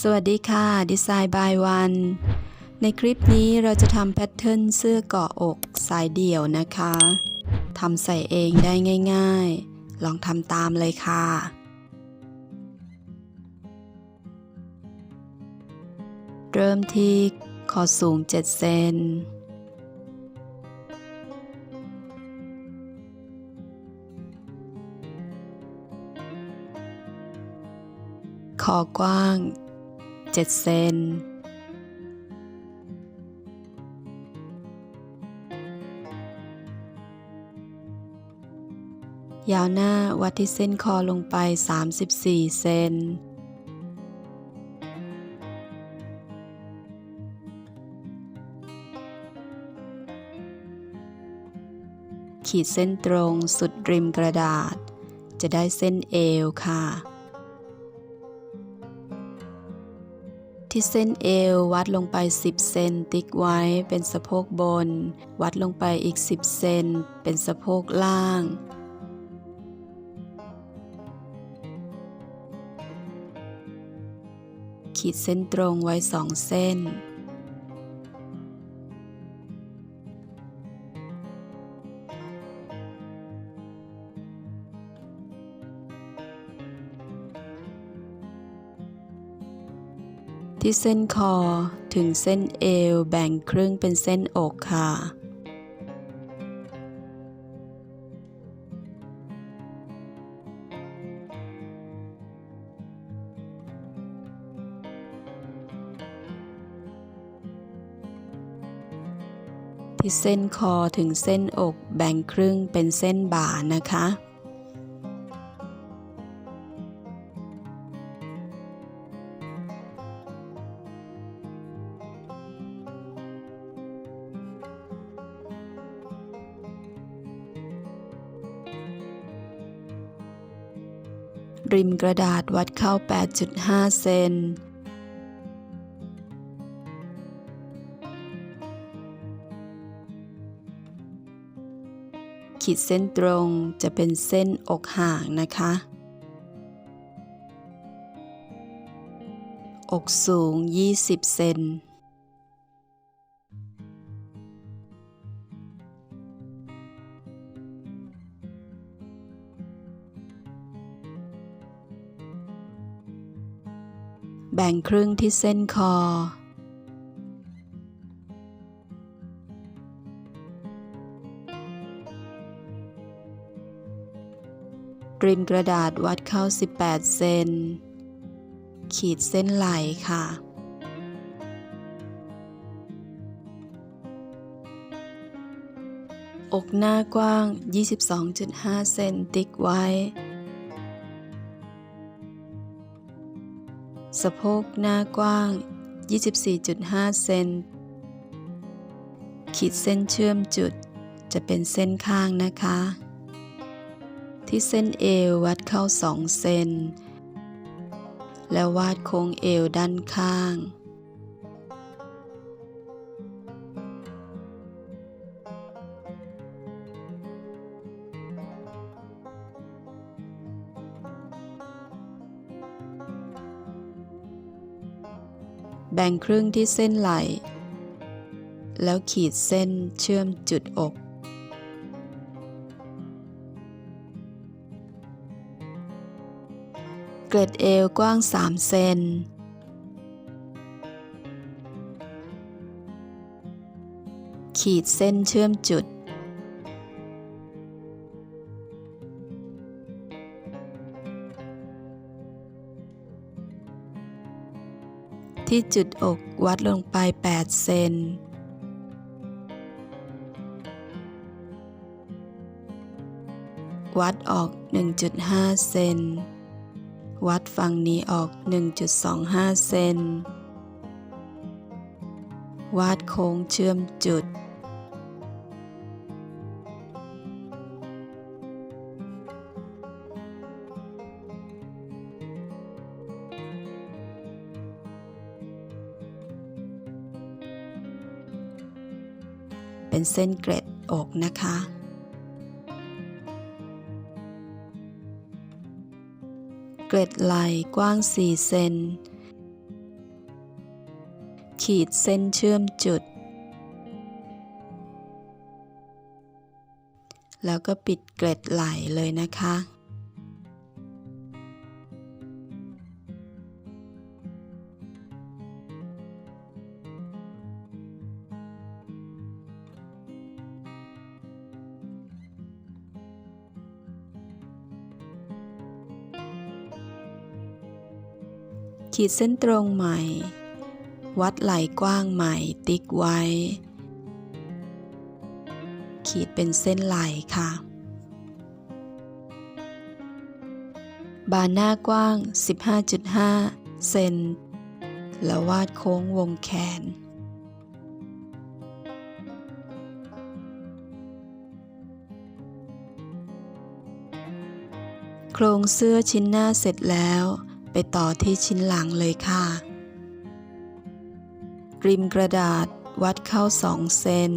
สวัสดีค่ะดีไซน์บายวันในคลิปนี้เราจะทำแพทเทิร์นเสื้อเกาะอกสายเดี่ยวนะคะทำใส่เองได้ง่าย ๆ ลองทำตามเลยค่ะเริ่มที่คอสูง 7 เซน คอกว้าง 7 เซนยาวหน้าวัดที่เส้นคอลงไป 34 เซน ขีดเส้นตรงสุดริมกระดาษ จะได้เส้นเอวค่ะ ที่เส้นเอววัดลงไป 10 เซนติ๊กไว้เป็นสะโพกบน วัดลงไปอีก 10 เซนเป็นสะโพกล่าง ขีดเส้นตรงไว้สองเส้น ที่เส้นคอถึงเส้นเอวแบ่งครึ่งเป็นเส้นอกค่ะ ที่เส้นคอถึงเส้นอกแบ่งครึ่งเป็นเส้นบ่านะคะ ริมกระดาษวัดเข้า 8.5 เซนขีดเส้นตรงจะเป็นเส้นอกห่างนะคะ อกสูง 20 เซน แบ่งครึ่งที่เส้นคอ ริมกระดาษวัดเข้า 18 เซน ขีดเส้นไหลค่ะ อกหน้ากว้าง 22.5 เซนติ๊กไว้ สะโพกหน้ากว้าง 24.5 เซน ขีดเส้นเชื่อมจุดจะเป็นเส้นข้างนะคะ ที่เส้นเอววัดเข้า 2 เซน แล้ววาดโค้งเอวด้านข้าง แบ่งครึ่งที่เส้นไหล่ แล้วขีดเส้นเชื่อมจุดอกเกล็ดเอวกว้าง 3 เซน ขีดเส้นเชื่อมจุด ที่จุดอกวัดลงไป 8 เซน วัดออก 1.5 เซน วัดฝั่งนี้ออก 1.25 เซน วาดโค้งเชื่อมจุด เป็นเส้นเกร็ดอกนะคะ เกร็ดไหลกว้าง 4 เซน ขีดเส้นเชื่อมจุด แล้วก็ปิดเกร็ดไหลเลยนะคะ ขีดเส้นตรงใหม่ วัดไหล่กว้างใหม่ติ๊กไว้ ขีดเป็นเส้นไหล่ค่ะ บานหน้ากว้าง 15.5 เซนแล้ววาดโค้งวงแขนโครงเสื้อชิ้นหน้าเสร็จแล้ว ไปต่อที่ชิ้นหลังเลยค่ะ ริมกระดาษวัดเข้า2เซน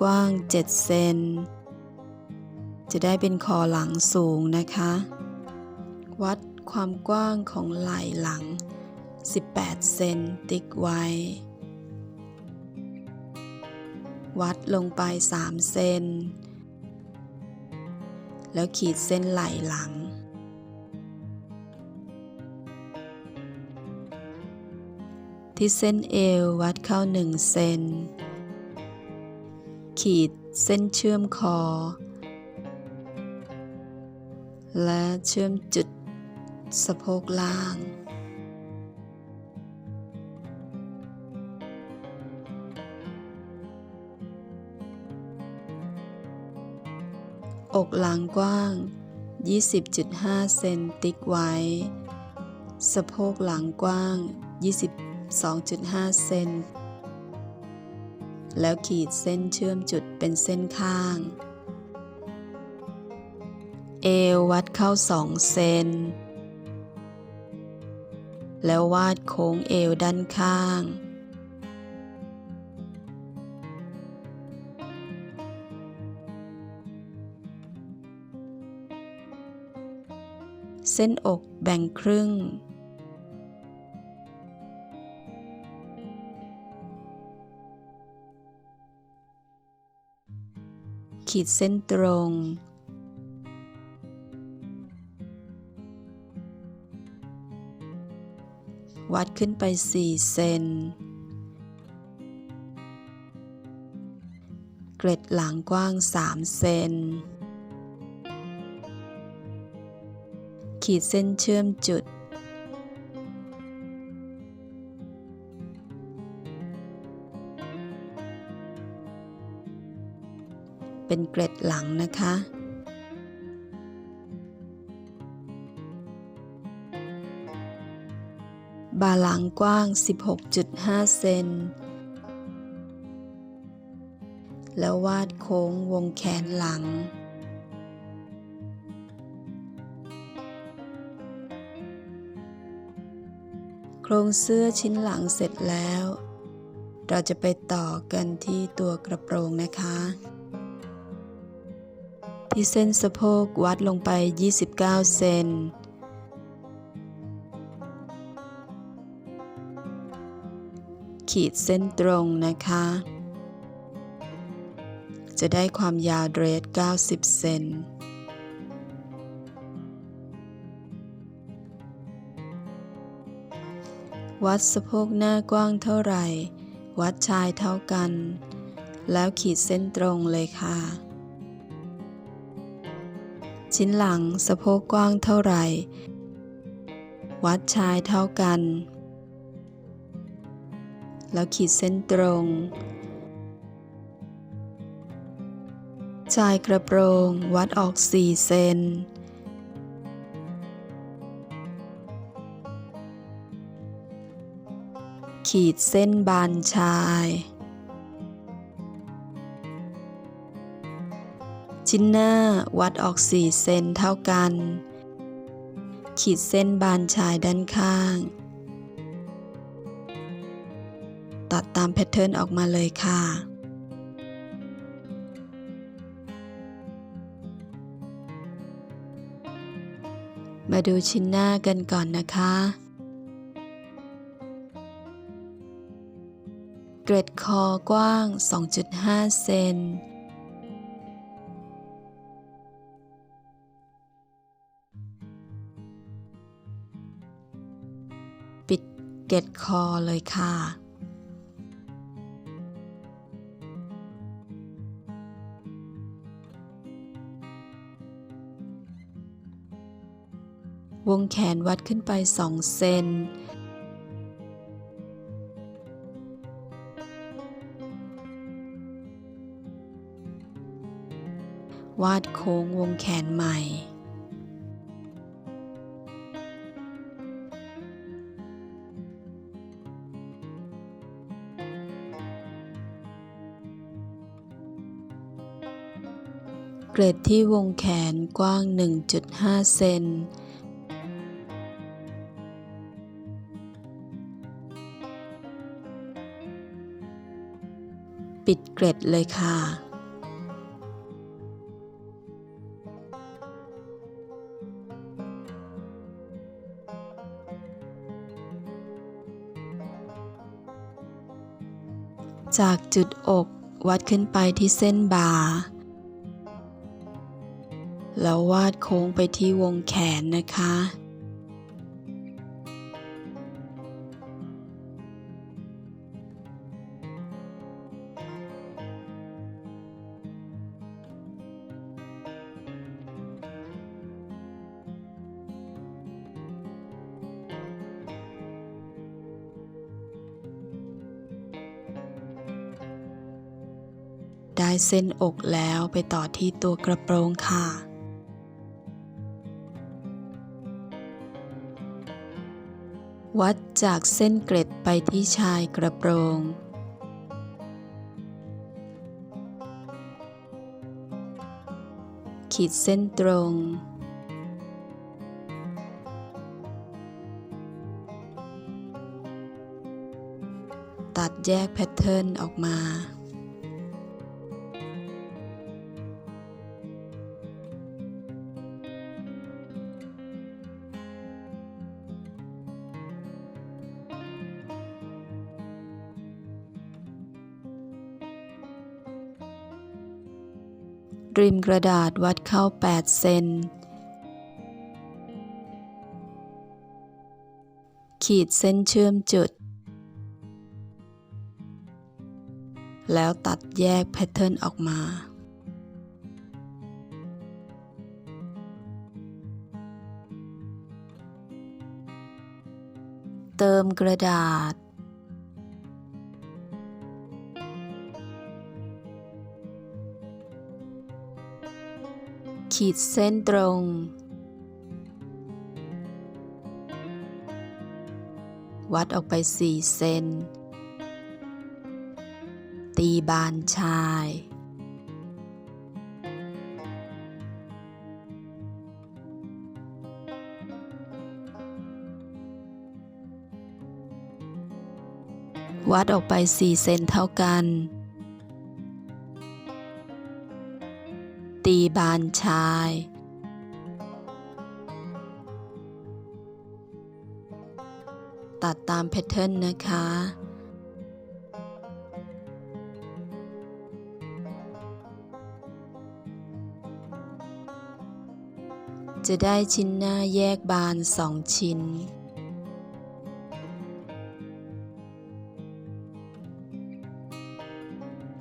กว้าง 7 เซน จะได้เป็นคอหลังสูงนะคะ วัดความกว้างของไหล่หลัง 18 เซนติ๊กไว้ วัดลงไป 3 เซน แล้วขีดเส้นไหล่หลัง ที่เส้นเอววัดเข้า 1 เซน ขีดเส้นเชื่อมคอ และเชื่อมจุดสะโพกล่าง อกหลังกว้าง 20.5 เซนติ๊กไว้ สะโพกหลังกว้าง 22.5 เซน แล้วขีดเส้นเชื่อมจุดเป็นเส้นข้าง เอววัดเข้า 2 เซน แล้ววาดโค้งเอวด้านข้าง ส้นอกแบ่งครึ่ง ขีดเส้นตรง วัดขึ้นไป 4 เซนเกล็ดหลังกว้าง 3 เซน ขีดเส้นเชื่อมจุด เป็นเกล็ดหลังนะคะบาหลังกว้าง 16.5 เซน แล้ววาดโค้งวงแขนหลัง ครงเสื้อชิ้นหลังเสร็จแล้ว เราจะไปต่อกันที่ตัวกระโปรงนะคะ ที่เส้นสะโพกวัดลงไป 29 เซนขีดเส้นตรงนะคะ จะได้ความยาวเดรส 90 เซน วัดสะโพกหน้ากว้างเท่าไหร่ วัดชายเท่ากัน แล้วขีดเส้นตรงเลยค่ะ ชิ้นหลังสะโพกกว้างเท่าไหร่ วัดชายเท่ากัน แล้วขีดเส้นตรง ชายกระโปรงวัดออก 4 เซน ขีดเส้นบานชาย ชิ้นหน้าวัดออก 4 เซนเท่ากัน ขีดเส้นบานชายด้านข้าง ตัดตามแพทเทิร์นออกมาเลยค่ะมาดูชิ้นหน้ากันก่อนนะคะ เกร็ดคอกว้าง 2.5 เซน ปิดเกร็ดคอเลยค่ะ วงแขนวัดขึ้นไป 2 เซน วาดโค้งวงแขนใหม่ เกรดที่วงแขนกว้าง 1.5 เซนปิดเกร็ดเลยค่ะ จากจุดอกวัดขึ้นไปที่เส้นบ่า แล้ววาดโค้งไปที่วงแขนนะคะ ได้เส้นอกแล้วไปต่อที่ตัวกระโปรงค่ะ วัดจากเส้นเกร็ดไปที่ชายกระโปรง ขีดเส้นตรงตัดแยกแพทเทิร์นออกมา ริมกระดาษวัดเข้า 8 เซน ขีดเส้นเชื่อมจุด แล้วตัดแยกแพทเทิร์นออกมา เติมกระดาษ ขีดเส้นตรง วัดออกไป 4 เซน ตีบานชาย วัดออกไป 4 เซนเท่ากัน ตีบานชาย ตัดตามแพทเทิร์นนะคะ จะได้ชิ้นหน้าแยกบานสองชิ้น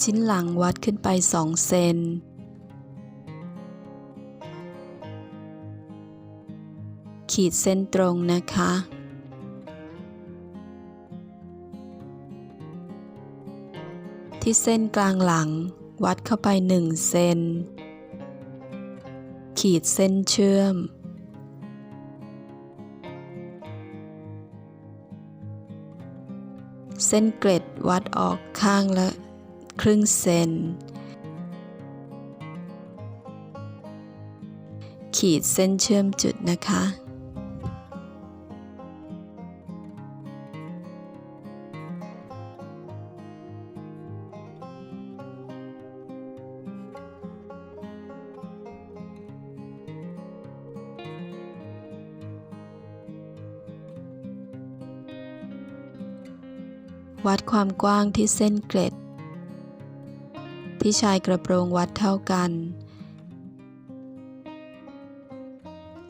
ชิ้นหลังวัดขึ้นไป 2 เซน ขีดเส้นตรงนะคะ ที่เส้นกลางหลังวัดเข้าไป 1 เซน ขีดเส้นเชื่อม เส้นเกล็ดวัดออกข้างละครึ่งเซน ขีดเส้นเชื่อมจุดนะคะ วัดความกว้างที่เส้นเกล็ด ที่ชายกระโปรงวัดเท่ากัน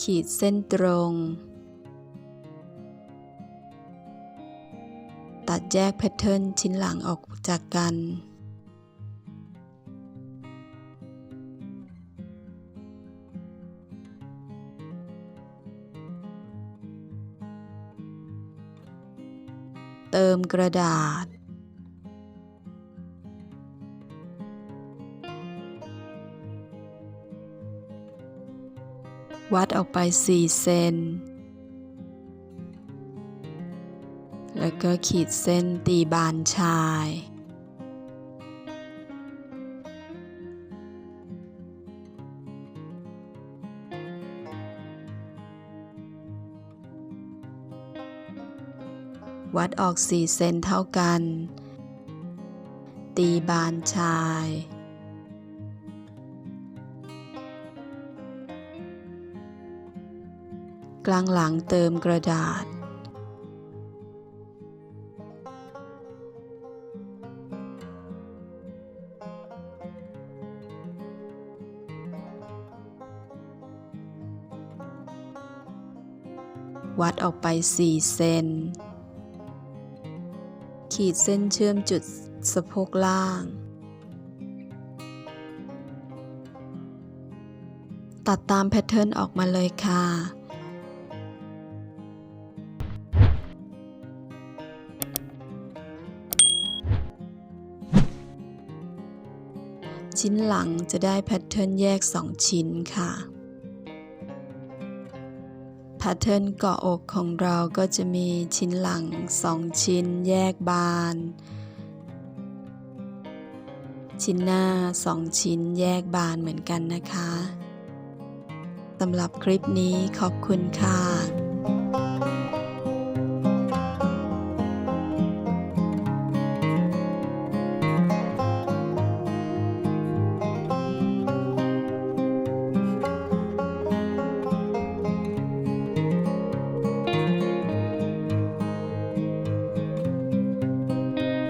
ขีดเส้นตรง ตัดแยกแพทเทิร์นชิ้นหลังออกจากกัน เติมกระดาษ วัดออกไป 4 เซน แล้วก็ขีดเส้นตีบานชาย วัดออก4เซนเท่ากัน ตีบานชาย กลางหลังเติมกระดาษ วัดออกไป 4 เซน ขีดเส้นเชื่อมจุดสะโพกล่าง ตัดตามแพทเทิร์นออกมาเลยค่ะ ชิ้นหลังจะได้แพทเทิร์นแยก 2 ชิ้นค่ะ แพทเทิร์นเกาะอกของเราก็จะมีชิ้นหลังสองชิ้นแยกบาน ชิ้นหน้าสองชิ้นแยกบานเหมือนกันนะคะสำหรับคลิปนี้ขอบคุณค่ะ